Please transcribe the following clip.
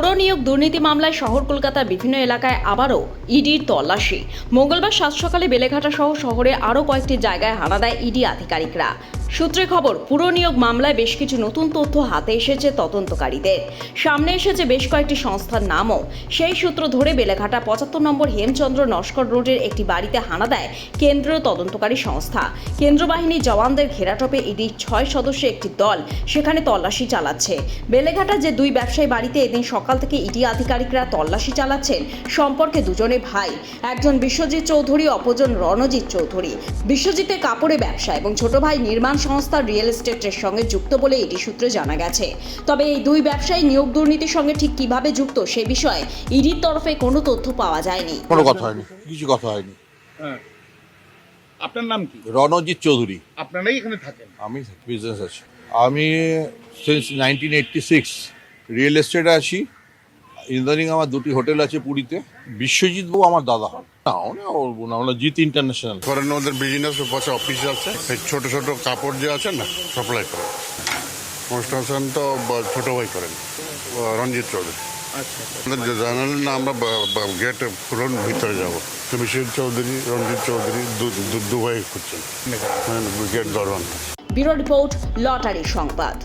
পুর নিয়োগ দুর্নীতি মামলায় শহর কলকাতার বিভিন্ন এলাকায় আবারও ইডির তল্লাশি। মঙ্গলবার সাত সকালে বেলেঘাটা সহ শহরে আরও কয়েকটি জায়গায় হানা দেয় ইডি আধিকারিকরা। সূত্রে খবর, পুর নিয়োগ মামলায় বেশ কিছু নতুন তথ্য হাতে এসেছে তদন্তকারীদের। সামনে এসেছে বেশ কয়েকটি সংস্থার নামও। সেই সূত্র ধরে বেলেঘাটা পঁচাত্তর নম্বর হেমচন্দ্র নস্কর রোডের একটি বাড়িতে হানা দেয় কেন্দ্রীয় তদন্তকারী সংস্থা। কেন্দ্র বাহিনীর জওয়ানদের ঘেরাটোপে ইডির ছয় সদস্য একটি দল সেখানে তল্লাশি চালাচ্ছে। বেলেঘাটা যে দুই ব্যবসায়ী বাড়িতে এদিন সকাল থেকে ইডি আধিকারিকরা তল্লাশি চালাচ্ছেন সম্পর্কে দুজনে ভাই। একজন বিশ্বজিৎ চৌধুরী, অপরজন রণজিৎ চৌধুরী। বিশ্বজিতের কাপড়ে ব্যবসা এবং ছোট ভাই নির্মাণ সংস্থা রিয়েল এস্টেটের সঙ্গে যুক্ত বলে ইডি সূত্রে জানা গেছে। তবে এই দুই ব্যবসায়ী নিয়োগ দুর্নীতির সঙ্গে ঠিক কীভাবে যুক্ত সে বিষয়ে ইডির তরফে কোনো তথ্য পাওয়া যায়নি। কোনো কথা হয়নি কিছু কথা হয়নি। হ্যাঁ। আপনার নাম কি? রণজিৎ চৌধুরী। আপনারাই এখানে থাকেন? আমি বিজনেস আছি। আমি since nineteen eighty six real এস্টেটে আছি। ইদানিং আমার দুটি হোটেল আছে পুরীতে। বিশ্বজিৎ বাবু আমার দাদা। হন না ওনা বলব না ওনা জিৎ ইন্টারন্যাশনাল। করেন ওদের বিজনেস পাশে অফিস আছে। ছোট ছোট কাপড় যে আছে না সাপ্লাই করে। কনস্ট্রাকশন তো ছোট ভাই করেন। রঞ্জিত চৌধুরী। আচ্ছা আমাদের জানালেন না আমরা গেট পুরন ভিতরে যাব। তো বিশ্বজিৎ চৌধুরী রঞ্জিত চৌধুরী খুঁজছেন। গেট ব্যুরো রিপোর্ট লটারি সংবাদ।